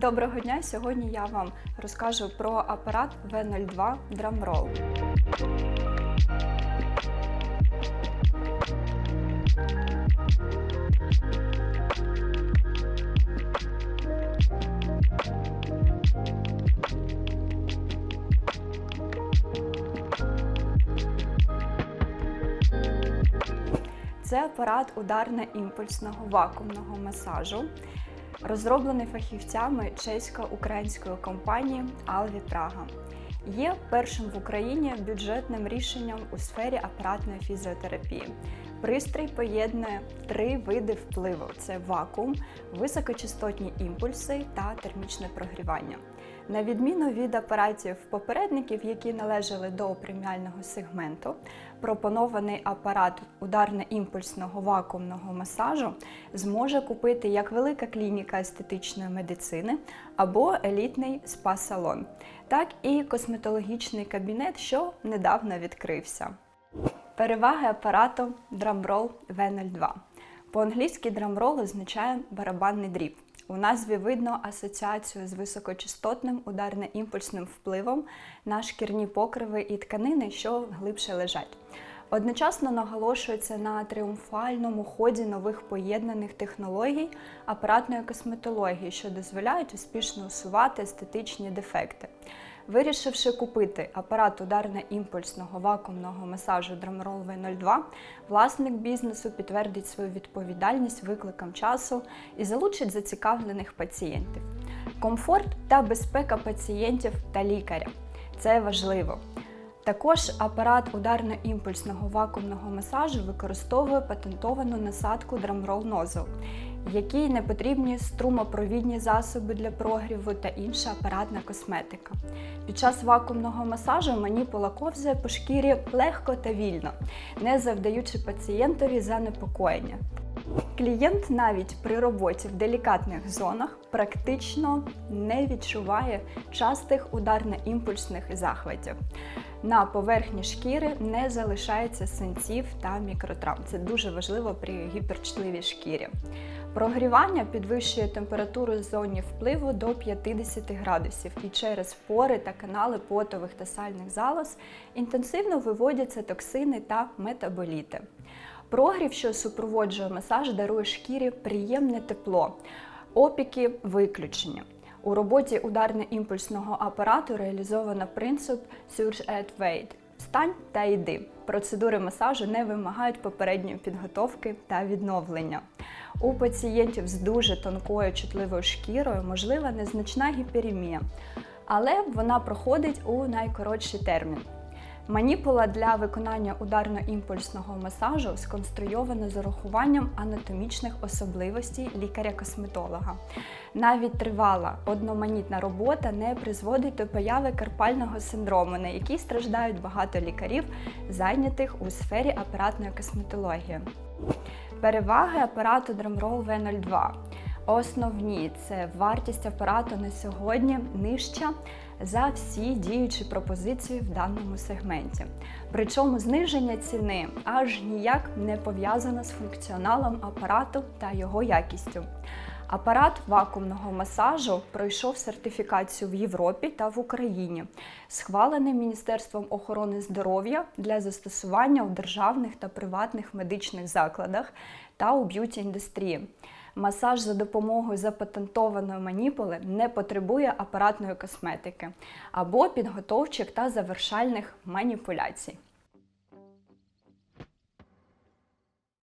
Доброго дня! Сьогодні я вам розкажу про апарат V02 Drumroll. Це апарат ударно-імпульсного вакуумного масажу, розроблений фахівцями чесько-української компанії Alvi Praga. Є першим в Україні бюджетним рішенням у сфері апаратної фізіотерапії. Пристрій поєднує три види впливу: це вакуум, високочастотні імпульси та термічне прогрівання. На відміну від апаратів попередників, які належали до преміального сегменту, пропонований апарат ударно-імпульсного вакуумного масажу зможе купити як велика клініка естетичної медицини або елітний спа-салон, так і косметологічний кабінет, що недавно відкрився. Переваги апарату Drumroll V02. По-англійськи Drumroll означає барабанний дріб. У назві видно асоціацію з високочастотним ударно-імпульсним впливом на шкірні покриви і тканини, що глибше лежать. Одночасно наголошується на тріумфальному ході нових поєднаних технологій апаратної косметології, що дозволяють успішно усувати естетичні дефекти. Вирішивши купити апарат ударно-імпульсного вакуумного масажу Drumroll V02, власник бізнесу підтвердить свою відповідальність викликам часу і залучить зацікавлених пацієнтів. Комфорт та безпека пацієнтів та лікаря це важливо. Також апарат ударно-імпульсного вакуумного масажу використовує патентовану насадку Drumroll Nozzle, якій не потрібні струмопровідні засоби для прогріву та інша апаратна косметика. Під час вакуумного масажу маніпула ковзає по шкірі легко та вільно, не завдаючи пацієнтові занепокоєння. Клієнт навіть при роботі в делікатних зонах практично не відчуває частих ударно-імпульсних захватів. На поверхні шкіри не залишається синців та мікротравм. Це дуже важливо при гіперчутливій шкірі. Прогрівання підвищує температуру зоні впливу до 50 градусів і через пори та канали потових та сальних залоз інтенсивно виводяться токсини та метаболіти. Прогрів, що супроводжує масаж, дарує шкірі приємне тепло, опіки виключення. У роботі ударно-імпульсного апарату реалізовано принцип Surge at Wait – Встань та йди. Процедури масажу не вимагають попередньої підготовки та відновлення. У пацієнтів з дуже тонкою чутливою шкірою можлива незначна гіперемія, але вона проходить у найкоротший термін. Маніпула для виконання ударно-імпульсного масажу сконструйована з урахуванням анатомічних особливостей лікаря-косметолога. Навіть тривала одноманітна робота не призводить до появи карпального синдрому, на який страждають багато лікарів, зайнятих у сфері апаратної косметології. Переваги апарату Drumroll V02. Основні це вартість апарату на сьогодні нижча за всі діючі пропозиції в даному сегменті. Причому зниження ціни аж ніяк не пов'язано з функціоналом апарату та його якістю. Апарат вакуумного масажу пройшов сертифікацію в Європі та в Україні, схвалений Міністерством охорони здоров'я для застосування у державних та приватних медичних закладах та у б'юті індустрії. Масаж за допомогою запатентованої маніпули не потребує апаратної косметики або підготовчих та завершальних маніпуляцій.